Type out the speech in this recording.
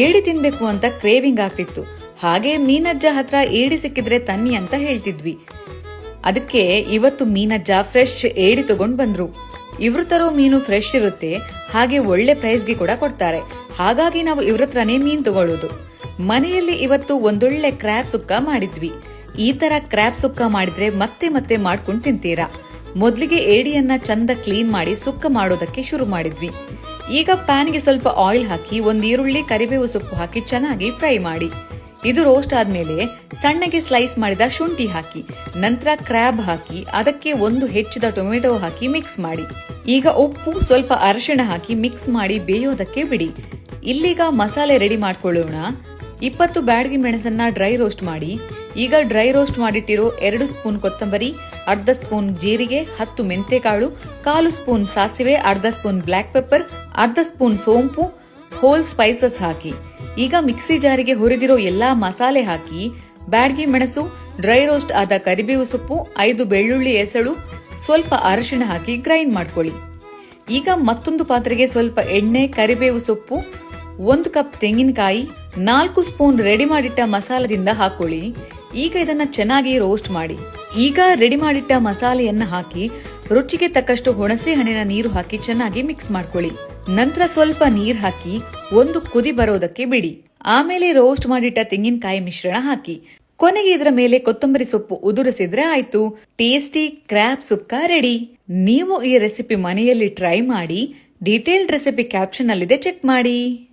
ಏಡಿ ತಿನ್ಬೇಕು ಅಂತ ಕ್ರೇವಿಂಗ್ ಆಗ್ತಿತ್ತು. ಹಾಗೆ ಮೀನಜ್ಜ ಹತ್ರ ಏಡಿ ಸಿಕ್ಕಿದ್ರೆ ತನ್ನಿ ಅಂತ ಹೇಳ್ತಿದ್ವಿ. ಅದಕ್ಕೆ ಇವತ್ತು ಮೀನಜ್ಜ ಫ್ರೆಶ್ ಏಡಿ ತಗೊಂಡ್ ಬಂದ್ರು. ಇವ್ರ ತರೋ ಮೀನು ಫ್ರೆಶ್ ಇರುತ್ತೆ, ಹಾಗೆ ಒಳ್ಳೆ ಪ್ರೈಸ್ಗೆ ಕೂಡ ಕೊಡ್ತಾರೆ. ಹಾಗಾಗಿ ನಾವು ಇವ್ರತ್ರನೇ ಮೀನ್ ತಗೊಳ್ಳೋದು. ಮನೆಯಲ್ಲಿ ಇವತ್ತು ಒಂದೊಳ್ಳೆ ಕ್ರ್ಯಾಬ್ ಸುಕ್ಕ ಮಾಡಿದ್ವಿ. ಈ ತರ ಕ್ರ್ಯಾಬ್ ಸುಕ್ಕ ಮಾಡಿದ್ರೆ ಮತ್ತೆ ಮತ್ತೆ ಮಾಡ್ಕೊಂಡು ತಿಂತೀರಾ? ಮೊದ್ಲಿಗೆ ಏಡಿಯನ್ನ ಚಂದ ಕ್ಲೀನ್ ಮಾಡಿ ಸುಕ್ಕ ಮಾಡೋದಕ್ಕೆ ಶುರು ಮಾಡಿದ್ವಿ. ಈಗ ಪ್ಯಾನ್ಗೆ ಸ್ವಲ್ಪ ಆಯಿಲ್ ಹಾಕಿ ಒಂದು ಈರುಳ್ಳಿ, ಕರಿಬೇವು ಸೊಪ್ಪು ಹಾಕಿ ಚೆನ್ನಾಗಿ ಫ್ರೈ ಮಾಡಿ. ಇದು ರೋಸ್ಟ್ ಆದ್ಮೇಲೆ ಸಣ್ಣಗೆ ಸ್ಲೈಸ್ ಮಾಡಿದ ಶುಂಠಿ ಹಾಕಿ, ನಂತರ ಕ್ರ್ಯಾಬ್ ಹಾಕಿ, ಅದಕ್ಕೆ ಒಂದು ಹೆಚ್ಚಿದ ಟೊಮೆಟೊ ಹಾಕಿ ಮಿಕ್ಸ್ ಮಾಡಿ. ಈಗ ಉಪ್ಪು ಸ್ವಲ್ಪ ಅರಶಿಣ ಹಾಕಿ ಮಿಕ್ಸ್ ಮಾಡಿ ಬೇಯೋದಕ್ಕೆ ಬಿಡಿ. ಇಲ್ಲಿಗ ಮಸಾಲೆ ರೆಡಿ ಮಾಡ್ಕೊಳ್ಳೋಣ. ಇಪ್ಪತ್ತು ಬ್ಯಾಡಗಿ ಮೆಣಸನ್ನ ಡ್ರೈ ರೋಸ್ಟ್ ಮಾಡಿ. ಈಗ ಡ್ರೈ ರೋಸ್ಟ್ ಮಾಡಿಟ್ಟಿರೋ ಎರಡು ಸ್ಪೂನ್ ಕೊತ್ತಂಬರಿ, ಅರ್ಧ ಸ್ಪೂನ್ ಜೀರಿಗೆ, ಹತ್ತು ಮೆಂತೆಕಾಳು, ಕಾಲು ಸ್ಪೂನ್ ಸಾಸಿವೆ, ಅರ್ಧ ಸ್ಪೂನ್ ಬ್ಲಾಕ್ ಪೆಪ್ಪರ್, ಅರ್ಧ ಸ್ಪೂನ್ ಸೋಂಪು ಹೋಲ್ ಸ್ಪೈಸಸ್ ಹಾಕಿ. ಈಗ ಮಿಕ್ಸಿ ಜಾರಿಗೆ ಹುರಿದಿರೋ ಎಲ್ಲಾ ಮಸಾಲೆ ಹಾಕಿ, ಬ್ಯಾಡಗಿ ಮೆಣಸು, ಡ್ರೈ ರೋಸ್ಟ್ ಆದ ಕರಿಬೇವು ಸೊಪ್ಪು, ಐದು ಬೆಳ್ಳುಳ್ಳಿ ಎಸಳು ಸ್ವಲ್ಪ ಅರಶಿಣ ಹಾಕಿ ಗ್ರೈಂಡ್ ಮಾಡ್ಕೊಳ್ಳಿ. ಈಗ ಮತ್ತೊಂದು ಪಾತ್ರೆಗೆ ಸ್ವಲ್ಪ ಎಣ್ಣೆ, ಕರಿಬೇವು ಸೊಪ್ಪು, ಒಂದು ಕಪ್ ತೆಂಗಿನಕಾಯಿ ನಾಲ್ಕು ಸ್ಪೂನ್ ರೆಡಿ ಮಾಡಿಟ್ಟ ಮಸಾಲದಿಂದ ಹಾಕೊಳ್ಳಿ. ಈಗ ಇದನ್ನ ಚೆನ್ನಾಗಿ ರೋಸ್ಟ್ ಮಾಡಿ. ಈಗ ರೆಡಿ ಮಾಡಿಟ್ಟ ಮಸಾಲೆಯನ್ನ ಹಾಕಿ, ರುಚಿಗೆ ತಕ್ಕಷ್ಟು ಹುಣಸೆ ಹಣ್ಣಿನ ನೀರು ಹಾಕಿ ಚೆನ್ನಾಗಿ ಮಿಕ್ಸ್ ಮಾಡ್ಕೊಳ್ಳಿ. ನಂತರ ಸ್ವಲ್ಪ ನೀರ್ ಹಾಕಿ, ಒಂದು ಕುದಿ ಬರೋದಕ್ಕೆ ಬಿಡಿ. ಆಮೇಲೆ ರೋಸ್ಟ್ ಮಾಡಿಟ್ಟ ತೆಂಗಿನಕಾಯಿ ಮಿಶ್ರಣ ಹಾಕಿ. ಕೊನೆಗೆ ಇದರ ಮೇಲೆ ಕೊತ್ತಂಬರಿ ಸೊಪ್ಪು ಉದುರಿಸಿದ್ರೆ ಆಯ್ತು. ಟೇಸ್ಟಿ ಕ್ರ್ಯಾಬ್ ಸುಕ್ಕ ರೆಡಿ ನೀವು ಈ ರೆಸಿಪಿ ಮನೆಯಲ್ಲಿ ಟ್ರೈ ಮಾಡಿ ಡೀಟೇಲ್ಡ್ ರೆಸಿಪಿ ಕ್ಯಾಪ್ಷನ್ ಅಲ್ಲಿದೆ ಚೆಕ್ ಮಾಡಿ.